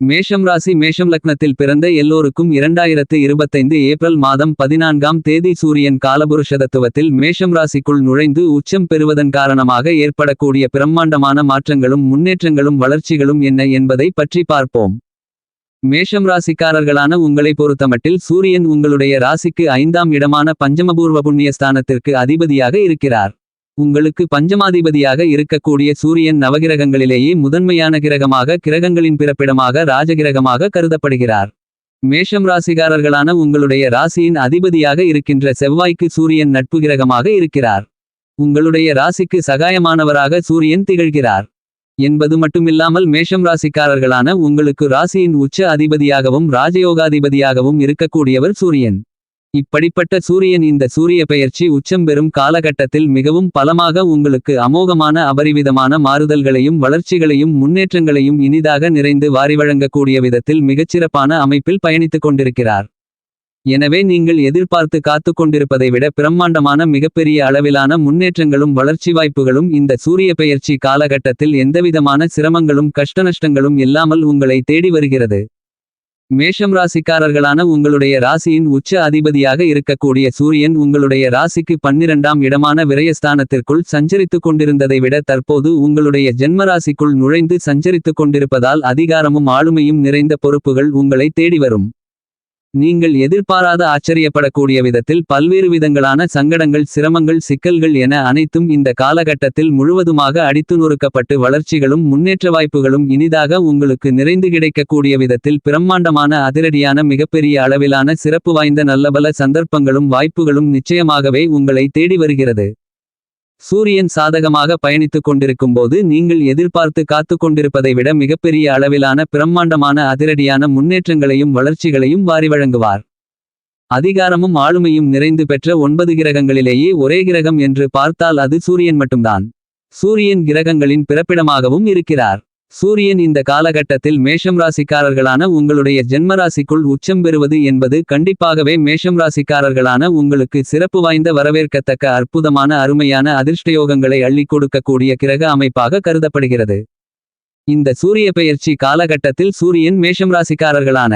மேஷம் ராசி மேஷம் லக்னத்தில் பிறந்த எல்லோருக்கும் இரண்டாயிரத்து இருபத்தைந்து ஏப்ரல் மாதம் பதினான்காம் தேதி சூரியன் காலபுருஷதத்துவத்தில் மேஷம் ராசிக்குள் நுழைந்து உச்சம் பெறுவதன் காரணமாக ஏற்படக்கூடிய பிரம்மாண்டமான மாற்றங்களும் முன்னேற்றங்களும் வளர்ச்சிகளும் என்ன என்பதை பற்றி பார்ப்போம். மேஷம் ராசிக்காரர்களான உங்களை பொறுத்தமட்டில் சூரியன் உங்களுடைய ராசிக்கு ஐந்தாம் இடமான பஞ்சமபூர்வ புண்ணிய ஸ்தானத்திற்கு அதிபதியாக இருக்கிறார். உங்களுக்கு பஞ்சமாதிபதியாக இருக்கக்கூடிய சூரியன் நவகிரகங்களிலேயே முதன்மையான கிரகமாக கிரகங்களின் பிறப்பிடமாக ராஜகிரகமாக கருதப்படுகிறார். மேஷம் ராசிகாரர்களான உங்களுடைய ராசியின் அதிபதியாக இருக்கின்ற செவ்வாய்க்கு சூரியன் நட்பு கிரகமாக இருக்கிறார். உங்களுடைய ராசிக்கு சகாயமானவராக சூரியன் திகழ்கிறார். என்பது மட்டுமில்லாமல் மேஷம் ராசிக்காரர்களான உங்களுக்கு ராசியின் உச்ச அதிபதியாகவும் ராஜயோகாதிபதியாகவும் இருக்கக்கூடியவர் சூரியன். இப்படிப்பட்ட சூரியன் இந்த சூரிய பெயர்ச்சி உச்சம் பெறும் காலகட்டத்தில் மிகவும் பலமாக உங்களுக்கு அமோகமான அபரிவிதமான மாறுதல்களையும் வளர்ச்சிகளையும் முன்னேற்றங்களையும் இனிதாக நிறைந்து வாரி வழங்கக்கூடிய விதத்தில் மிகச்சிறப்பான அமைப்பில் பயணித்துக் கொண்டிருக்கிறார். எனவே நீங்கள் எதிர்பார்த்து காத்து கொண்டிருப்பதை விட பிரம்மாண்டமான மிகப்பெரிய அளவிலான முன்னேற்றங்களும் வளர்ச்சி வாய்ப்புகளும் இந்த சூரிய பெயர்ச்சி காலகட்டத்தில் எந்தவிதமான சிரமங்களும் கஷ்டநஷ்டங்களும் இல்லாமல் உங்களை தேடி வருகிறது. மேஷம் ராசிக்காரர்களான உங்களுடைய ராசியின் உச்ச அதிபதியாக இருக்கக்கூடிய சூரியன் உங்களுடைய ராசிக்கு பன்னிரண்டாம் இடமான விரயஸ்தானத்திற்குள் சஞ்சரித்துக் கொண்டிருந்ததை விட தற்போது உங்களுடைய ஜென்மராசிக்குள் நுழைந்து சஞ்சரித்துக் கொண்டிருப்பதால் அதிகாரமும் ஆளுமையும் நிறைந்த பொறுப்புகள் உங்களை தேடி வரும். நீங்கள் எதிர்பாராத ஆச்சரியப்படக்கூடிய விதத்தில் பல்வேறு விதங்களான சங்கடங்கள் சிரமங்கள் சிக்கல்கள் என அனைத்தும் இந்த காலகட்டத்தில் முழுவதுமாக அடித்து நொறுக்கப்பட்டு வளர்ச்சிகளும் முன்னேற்ற வாய்ப்புகளும் இனிதாக உங்களுக்கு நிறைந்து கிடைக்கக்கூடிய விதத்தில் பிரம்மாண்டமான அதிரடியான மிகப்பெரிய அளவிலான சிறப்பு வாய்ந்த நல்லபல சந்தர்ப்பங்களும் வாய்ப்புகளும் நிச்சயமாகவே உங்களை தேடி வருகிறது. சூரியன் சாதகமாக பயணித்துக் கொண்டிருக்கும் போது நீங்கள் எதிர்பார்த்து காத்துக் கொண்டிருப்பதை விட மிகப்பெரிய அளவிலான பிரம்மாண்டமான அதிரடியான முன்னேற்றங்களையும் வளர்ச்சிகளையும் வாரி வழங்குவார். அதிகாரமும் ஆளுமையும் நிறைந்து பெற்ற ஒன்பது கிரகங்களிலேயே ஒரே கிரகம் என்று பார்த்தால் அது சூரியன் மட்டும்தான். சூரியன் கிரகங்களின் பிறப்பிடமாகவும் இருக்கிறார். சூரியன் இந்த காலகட்டத்தில் மேஷம் ராசிக்காரர்களான உங்களுடைய ஜென்மராசிக்குள் உச்சம் பெறுவது என்பது கண்டிப்பாகவே மேஷம் ராசிக்காரர்களான உங்களுக்கு சிறப்பு வாய்ந்த வரவேற்கத்தக்க அற்புதமான அருமையான அதிர்ஷ்டயோகங்களை அள்ளிக் கொடுக்கக்கூடிய கிரக அமைப்பாக கருதப்படுகிறது. இந்த சூரிய பெயர்ச்சி காலகட்டத்தில் சூரியன் மேஷம் ராசிக்காரர்களான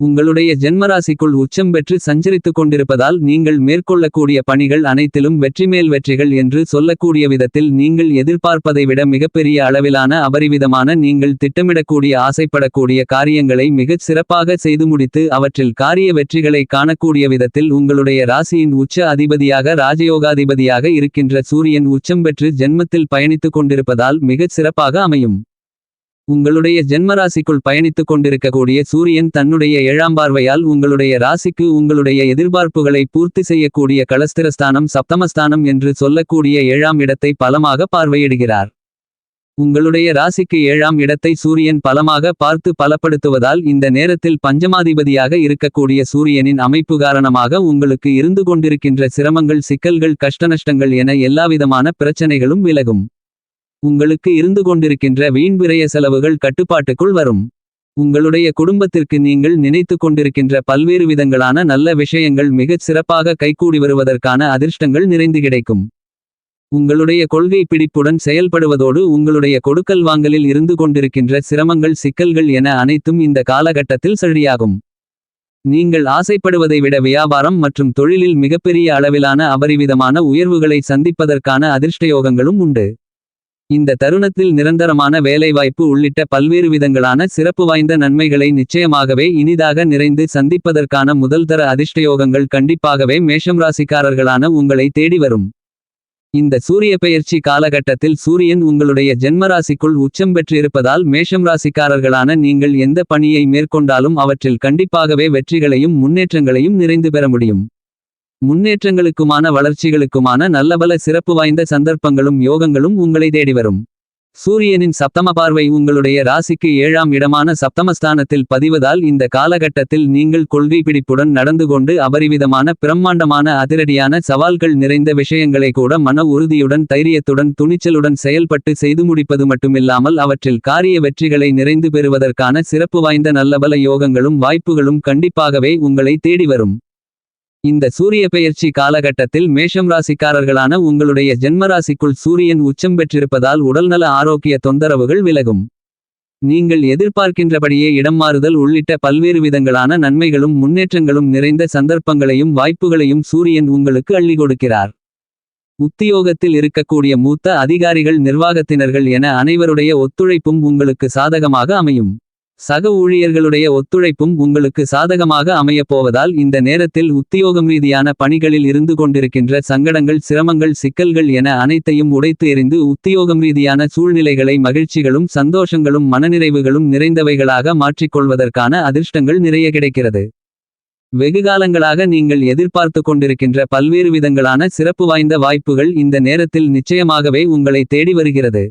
உங்களுடைய ஜென்மராசிக்குள் உச்சம் பெற்று சஞ்சரித்துக் கொண்டிருப்பதால் நீங்கள் மேற்கொள்ளக்கூடிய பணிகள் அனைத்திலும் வெற்றிமேல் வெற்றிகள் என்று சொல்லக்கூடிய விதத்தில் நீங்கள் எதிர்பார்ப்பதை விட மிகப்பெரிய அளவிலான அபரிவிதமான நீங்கள் திட்டமிடக்கூடிய ஆசைப்படக்கூடிய காரியங்களை மிகச் சிறப்பாக செய்து முடித்து அவற்றில் காரிய வெற்றிகளை காணக்கூடிய விதத்தில் உங்களுடைய ராசியின் உச்ச அதிபதியாக ராஜயோகாதிபதியாக இருக்கின்ற சூரியன் உச்சம் பெற்று ஜென்மத்தில் பயணித்துக் கொண்டிருப்பதால் மிகச் சிறப்பாக அமையும். உங்களுடைய ஜென்மராசிக்குள் பயணித்துக் கொண்டிருக்கக்கூடிய சூரியன் தன்னுடைய ஏழாம் பார்வையால் உங்களுடைய ராசிக்கு உங்களுடைய எதிர்பார்ப்புகளை பூர்த்தி செய்யக்கூடிய களஸ்திரஸ்தானம் சப்தமஸ்தானம் என்று சொல்லக்கூடிய ஏழாம் இடத்தை பலமாக பார்வையிடுகிறார். உங்களுடைய ராசிக்கு ஏழாம் இடத்தை சூரியன் பலமாக பார்த்து பலப்படுத்துவதால் இந்த நேரத்தில் பஞ்சமாதிபதியாக இருக்கக்கூடிய சூரியனின் அமைப்பு காரணமாக உங்களுக்கு இருந்து கொண்டிருக்கின்ற சிரமங்கள் சிக்கல்கள் கஷ்டநஷ்டங்கள் என எல்லாவிதமான பிரச்சனைகளும் விலகும். உங்களுக்கு இருந்து கொண்டிருக்கின்ற வீண்விரய செலவுகள் கட்டுப்பாட்டுக்குள் வரும். உங்களுடைய குடும்பத்திற்கு நீங்கள் நினைத்து கொண்டிருக்கின்ற பல்வேறு விதங்களான நல்ல விஷயங்கள் மிகச் சிறப்பாக கைகூடி வருவதற்கான அதிர்ஷ்டங்கள் நிறைந்து கிடைக்கும். உங்களுடைய கொள்கை பிடிப்புடன் செயல்படுவதோடு உங்களுடைய கொடுக்கல் வாங்கலில் இருந்து கொண்டிருக்கின்ற சிரமங்கள் சிக்கல்கள் என அனைத்தும் இந்த காலகட்டத்தில் சரியாகும் நீங்கள் ஆசைப்படுவதை விட வியாபாரம் மற்றும் தொழிலில் மிகப்பெரிய அளவிலான அபரிவிதமான உயர்வுகளை சந்திப்பதற்கான அதிர்ஷ்டயோகங்களும் உண்டு. இந்த தருணத்தில் நிரந்தரமான வேலைவாய்ப்பு உள்ளிட்ட பல்வேறு விதங்களான சிறப்பு வாய்ந்த நன்மைகளை நிச்சயமாகவே இனிதாக நிறைந்து சந்திப்பதற்கான முதல்தர அதிர்ஷ்டயோகங்கள் கண்டிப்பாகவே மேஷம் ராசிக்காரர்களான உங்களை தேடி வரும். இந்த சூரிய பெயர்ச்சி காலகட்டத்தில் சூரியன் உங்களுடைய ஜென்மராசிக்குள் உச்சம் பெற்றிருப்பதால் மேஷம் ராசிக்காரர்களான நீங்கள் எந்த பணியை மேற்கொண்டாலும் அவற்றில் கண்டிப்பாகவே வெற்றிகளையும் முன்னேற்றங்களையும் நிறைந்து பெற முடியும். முன்னேற்றங்களுக்குமான வளர்ச்சிகளுக்குமான நல்லபல சிறப்பு வாய்ந்த சந்தர்ப்பங்களும் யோகங்களும் உங்களை தேடி வரும். சூரியனின் சப்தம பார்வை உங்களுடைய ராசிக்கு ஏழாம் இடமான சப்தமஸ்தானத்தில் பதிவதால் இந்த காலகட்டத்தில் நீங்கள் கொள்கை பிடிப்புடன் நடந்து கொண்டு அபரிவிதமான பிரம்மாண்டமான அதிரடியான சவால்கள் நிறைந்த விஷயங்களை கூட மன உறுதியுடன் தைரியத்துடன் துணிச்சலுடன் செயல்பட்டு செய்து முடிப்பது மட்டுமில்லாமல் அவற்றில் காரிய வெற்றிகளை நிறைந்து பெறுவதற்கான சிறப்பு வாய்ந்த நல்லபல யோகங்களும் வாய்ப்புகளும் கண்டிப்பாகவே உங்களை தேடி வரும். இந்த சூரிய பெயர்ச்சி காலகட்டத்தில் மேஷம் ராசிக்காரர்களான உங்களுடைய ஜென்மராசிக்குள் சூரியன் உச்சம் பெற்றிருப்பதால் உடல்நல ஆரோக்கிய தொந்தரவுகள் விலகும். நீங்கள் எதிர்பார்க்கின்றபடியே இடம் மாறுதல் உள்ளிட்ட பல்வேறு விதங்களான நன்மைகளும் முன்னேற்றங்களும் நிறைந்த சந்தர்ப்பங்களையும் வாய்ப்புகளையும் சூரியன் உங்களுக்கு அள்ளி கொடுக்கிறார். உத்தியோகத்தில் இருக்கக்கூடிய மூத்த அதிகாரிகள் நிர்வாகத்தினர்கள் என அனைவருடைய ஒத்துழைப்பும் உங்களுக்கு சாதகமாக அமையும். சக ஊழியர்களுடைய ஒத்துழைப்பும் உங்களுக்கு சாதகமாக அமையப்போவதால் இந்த நேரத்தில் உத்தியோகம் ரீதியான பணிகளில் இருந்து கொண்டிருக்கின்ற சங்கடங்கள் சிரமங்கள் சிக்கல்கள் என அனைத்தையும் உடைத்து எறிந்து உத்தியோகம் ரீதியான சூழ்நிலைகளை மகிழ்ச்சிகளும் சந்தோஷங்களும் மனநிறைவுகளும் நிறைந்தவைகளாக மாற்றிக்கொள்வதற்கான அதிர்ஷ்டங்கள் நிறைய கிடைக்கிறது. வெகுகாலங்களாக நீங்கள் எதிர்பார்த்து கொண்டிருக்கின்ற பல்வேறு விதங்களான சிறப்பு வாய்ந்த வாய்ப்புகள் இந்த நேரத்தில் நிச்சயமாகவே உங்களை தேடி வருகிறது.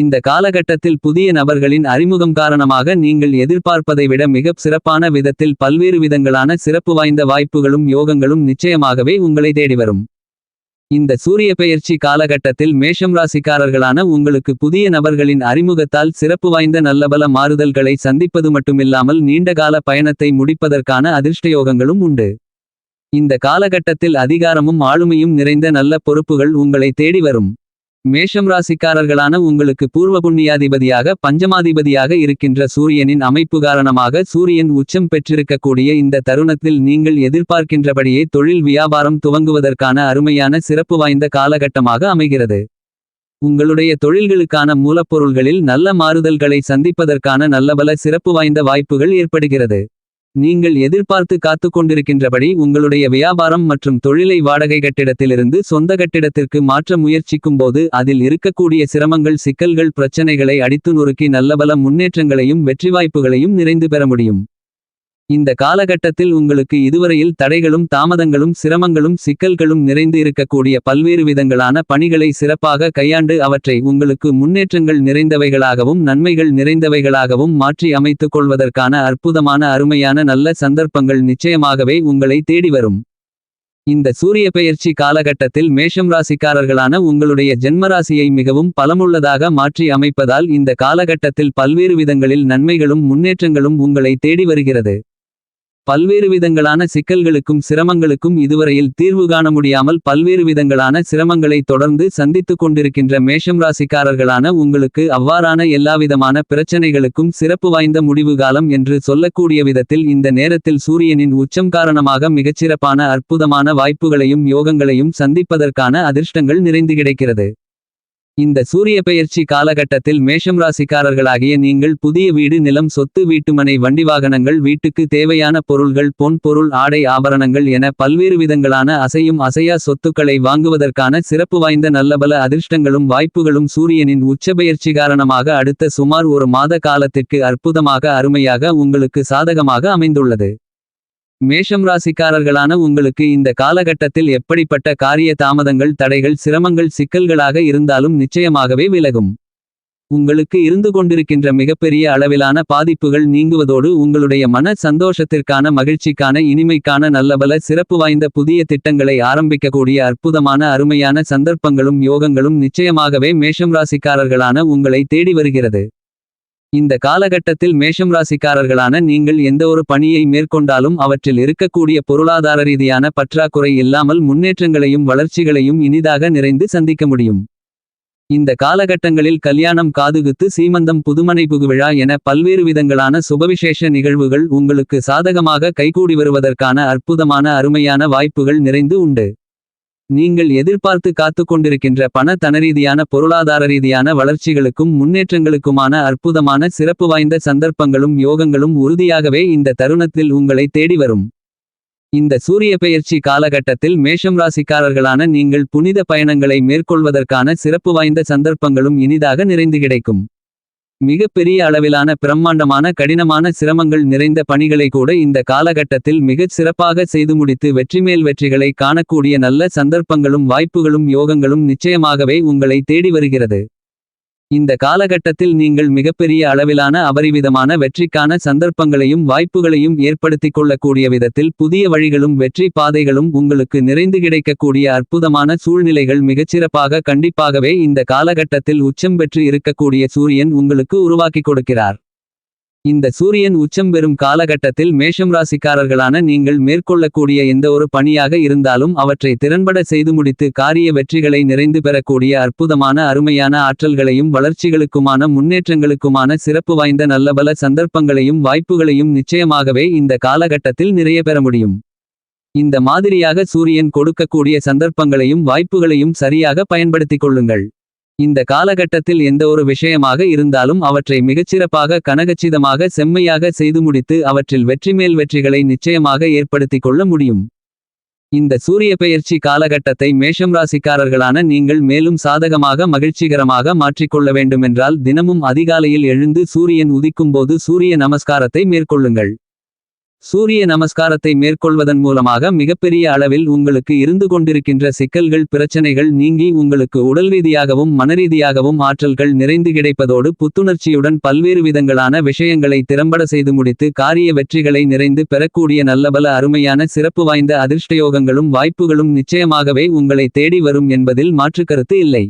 இந்த காலகட்டத்தில் புதிய நபர்களின் அறிமுகம் காரணமாக நீங்கள் எதிர்பார்ப்பதை விட மிக சிறப்பான விதத்தில் பல்வேறு விதங்களான சிறப்பு வாய்ந்த வாய்ப்புகளும் யோகங்களும் நிச்சயமாகவே உங்களை தேடி வரும். இந்த சூரிய பெயர்ச்சி காலகட்டத்தில் மேஷம் ராசிக்காரர்களான உங்களுக்கு புதிய நபர்களின் அறிமுகத்தால் சிறப்பு வாய்ந்த நல்லபல மாறுதல்களை சந்திப்பது மட்டுமில்லாமல் நீண்டகால பயணத்தை முடிப்பதற்கான அதிர்ஷ்டயோகங்களும் உண்டு. இந்த காலகட்டத்தில் அதிகாரமும் ஆளுமையும் நிறைந்த நல்ல பொறுப்புகள் உங்களை தேடி வரும். மேஷம் ராசிக்காரர்களான உங்களுக்கு பூர்வ புண்ணியாதிபதியாக பஞ்சமாதிபதியாக இருக்கின்ற சூரியனின் அமைப்பு காரணமாக சூரியன் உச்சம் பெற்றிருக்கக்கூடிய இந்த தருணத்தில் நீங்கள் எதிர்பார்க்கின்றபடியே தொழில் வியாபாரம் துவங்குவதற்கான அருமையான சிறப்பு வாய்ந்த காலகட்டமாக அமைகிறது. உங்களுடைய தொழில்களுக்கான மூலப்பொருள்களில் நல்ல மாறுதல்களை சந்திப்பதற்கான நல்லபல சிறப்பு வாய்ந்த வாய்ப்புகள் ஏற்படுகிறது. நீங்கள் எதிர்பார்த்து காத்து கொண்டிருக்கின்றபடி உங்களுடைய வியாபாரம் மற்றும் தொழிலை வாடகை கட்டிடத்திலிருந்து சொந்த கட்டிடத்திற்கு மாற்ற முயற்சிக்கும்போது அதில் இருக்கக்கூடிய சிரமங்கள் சிக்கல்கள் பிரச்சனைகளை அடித்து நொறுக்கி நல்லபல முன்னேற்றங்களையும் வெற்றி வாய்ப்புகளையும் நிறைந்து பெற முடியும். இந்த காலகட்டத்தில் உங்களுக்கு இதுவரையில் தடைகளும் தாமதங்களும் சிரமங்களும் சிக்கல்களும் நிறைந்து இருக்கக்கூடிய பல்வேறு விதங்களான பணிகளை சிறப்பாக கையாண்டு அவற்றை உங்களுக்கு முன்னேற்றங்கள் நிறைந்தவைகளாகவும் நன்மைகள் நிறைந்தவைகளாகவும் மாற்றி அமைத்துக் கொள்வதற்கான அற்புதமான அருமையான நல்ல சந்தர்ப்பங்கள் நிச்சயமாகவே உங்களை தேடி வரும். இந்த சூரிய பெயர்ச்சி காலகட்டத்தில் மேஷம் ராசிக்காரர்களான உங்களுடைய ஜென்மராசியை மிகவும் பலமுள்ளதாக மாற்றி அமைப்பதால் இந்த காலகட்டத்தில் பல்வேறு விதங்களில் நன்மைகளும் முன்னேற்றங்களும் உங்களை தேடி வருகிறது. பல்வேறு விதங்களான சிக்கல்களுக்கும் சிரமங்களுக்கும் இதுவரையில் தீர்வு காண முடியாமல் பல்வேறு விதங்களான சிரமங்களை தொடர்ந்து சந்தித்துக் கொண்டிருக்கின்ற மேஷம் ராசிக்காரர்களான உங்களுக்கு அவ்வாறான எல்லாவிதமான பிரச்சனைகளுக்கும் சிறப்பு வாய்ந்த முடிவு காலம் என்று சொல்லக்கூடிய விதத்தில் இந்த நேரத்தில் சூரியனின் உச்சம் காரணமாக மிகச்சிறப்பான அற்புதமான வாய்ப்புகளையும் யோகங்களையும் சந்திப்பதற்கான அதிர்ஷ்டங்கள் நிறைந்து கிடைக்கிறது. இந்த சூரிய பெயர்ச்சி காலகட்டத்தில் மேஷம் ராசிக்காரர்களாகிய நீங்கள் புதிய வீடு நிலம் சொத்து வீட்டுமனை வண்டி வாகனங்கள் வீட்டுக்கு தேவையான பொருள்கள் பொன் பொருள் ஆடை ஆபரணங்கள் என பல்வேறு விதங்களான அசையும் அசையா சொத்துக்களை வாங்குவதற்கான சிறப்பு வாய்ந்த நல்லபல அதிர்ஷ்டங்களும் வாய்ப்புகளும் சூரியனின் உச்சபெயர்ச்சி காரணமாக அடுத்த சுமார் ஒரு மாத காலத்திற்கு அற்புதமாக அருமையாக உங்களுக்கு சாதகமாக அமைந்துள்ளது. மேஷம் ராசிக்காரர்களான உங்களுக்கு இந்த காலகட்டத்தில் எப்படிப்பட்ட காரிய தாமதங்கள் தடைகள் சிரமங்கள் சிக்கல்களாக இருந்தாலும் நிச்சயமாகவே விலகும். உங்களுக்கு இருந்து கொண்டிருக்கின்ற மிகப்பெரிய அளவிலான பாதிப்புகள் நீங்குவதோடு உங்களுடைய மன சந்தோஷத்திற்கான மகிழ்ச்சிக்கான இனிமைக்கான நல்லபல சிறப்பு வாய்ந்த புதிய திட்டங்களை ஆரம்பிக்கக்கூடிய அற்புதமான அருமையான சந்தர்ப்பங்களும் யோகங்களும் நிச்சயமாகவே மேஷம் ராசிக்காரர்களான உங்களை தேடி வருகிறது. இந்த காலகட்டத்தில் மேஷம் ராசிக்காரர்களான நீங்கள் எந்த ஒரு பணியை மேற்கொண்டாலும் அவற்றில் இருக்கக்கூடிய பொருளாதார ரீதியான பற்றாக்குறை இல்லாமல் முன்னேற்றங்களையும் வளர்ச்சிகளையும் இனிதாக நிறைந்து சந்திக்க முடியும். இந்த காலகட்டங்களில் கல்யாணம் காதுகுத்து சீமந்தம் புதுமனை புகுவிழா என பல்வேறு விதங்களான சுபவிசேஷ நிகழ்வுகள் உங்களுக்கு சாதகமாக கைகூடி வருவதற்கான அற்புதமான அருமையான வாய்ப்புகள் நிறைந்து உண்டு. நீங்கள் எதிர்பார்த்து காத்து கொண்டிருக்கின்ற பண தனரீதியான பொருளாதார ரீதியான வளர்ச்சிகளுக்கும் முன்னேற்றங்களுக்குமான அற்புதமான சிறப்பு வாய்ந்த சந்தர்ப்பங்களும் யோகங்களும் உறுதியாகவே இந்த தருணத்தில் உங்களை தேடி வரும். இந்த சூரிய பெயர்ச்சி காலகட்டத்தில் மேஷம் ராசிக்காரர்களான நீங்கள் புனித பயணங்களை மேற்கொள்வதற்கான சிறப்பு வாய்ந்த சந்தர்ப்பங்களும் இனிதாக நிறைந்து கிடைக்கும். மிகப்பெரிய அளவிலான பிரம்மாண்டமான கடினமான சிரமங்கள் நிறைந்த பணிகளை கூட இந்த காலகட்டத்தில் மிகச் சிறப்பாக செய்து முடித்து வெற்றிமேல் வெற்றிகளை காணக்கூடிய நல்ல சந்தர்ப்பங்களும் வாய்ப்புகளும் யோகங்களும் நிச்சயமாகவே உங்களை தேடி வருகிறது. இந்த காலகட்டத்தில் நீங்கள் மிகப்பெரிய அளவிலான அபரிவிதமான வெற்றிக்கான சந்தர்ப்பங்களையும் வாய்ப்புகளையும் ஏற்படுத்திக் கொள்ளக்கூடிய விதத்தில் புதிய வழிகளும் வெற்றி பாதைகளும் உங்களுக்கு நிறைந்து கிடைக்கக்கூடிய அற்புதமான சூழ்நிலைகள் மிகச்சிறப்பாக கண்டிப்பாகவே இந்த காலகட்டத்தில் உச்சம் பெற்று இருக்கக்கூடிய சூரியன் உங்களுக்கு உருவாக்கிக் கொடுக்கிறார். இந்த சூரியன் உச்சம் பெறும் காலகட்டத்தில் மேஷம் ராசிக்காரர்களான நீங்கள் மேற்கொள்ளக்கூடிய எந்த ஒரு பணியாக இருந்தாலும் அவற்றை திறன்பட செய்து முடித்து காரிய வெற்றிகளை நிறைந்து பெறக்கூடிய அற்புதமான அருமையான ஆற்றல்களையும் வளர்ச்சிகளுக்குமான முன்னேற்றங்களுக்குமான சிறப்பு வாய்ந்த நல்லபல சந்தர்ப்பங்களையும் வாய்ப்புகளையும் நிச்சயமாகவே இந்த காலகட்டத்தில் நிறைய பெற முடியும். இந்த மாதிரியாக சூரியன் கொடுக்கக்கூடிய சந்தர்ப்பங்களையும் வாய்ப்புகளையும் சரியாக பயன்படுத்திக் கொள்ளுங்கள். இந்த காலகட்டத்தில் எந்த ஒரு விஷயமாக இருந்தாலும் அவற்றை மிகச்சிறப்பாக கனகச்சிதமாக செம்மையாக செய்து முடித்து அவற்றில் வெற்றிமேல் வெற்றிகளை நிச்சயமாக ஏற்படுத்திக் கொள்ள முடியும். இந்த சூரிய பெயர்ச்சி காலகட்டத்தை மேஷம் ராசிக்காரர்களான நீங்கள் மேலும் சாதகமாக மகிழ்ச்சிகரமாக மாற்றிக்கொள்ள வேண்டுமென்றால் தினமும் அதிகாலையில் எழுந்து சூரியன் உதிக்கும்போது சூரிய நமஸ்காரத்தை மேற்கொள்ளுங்கள். சூரிய நமஸ்காரத்தை மேற்கொள்வதன் மூலமாக மிகப்பெரிய அளவில் உங்களுக்கு இருந்து கொண்டிருக்கின்ற சிக்கல்கள் பிரச்சனைகள் நீங்கி உங்களுக்கு உடல் ரீதியாகவும் மனரீதியாகவும் ஆற்றல்கள் நிறைந்து கிடைப்பதோடு புத்துணர்ச்சியுடன் பல்வேறு விதங்களான விஷயங்களை திறம்பட செய்து முடித்து காரிய வெற்றிகளை நிறைந்து பெறக்கூடிய நல்லபல அருமையான சிறப்பு வாய்ந்த அதிர்ஷ்டயோகங்களும் வாய்ப்புகளும் நிச்சயமாகவே உங்களை தேடி வரும் என்பதில் மாற்றுக்கருத்து இல்லை.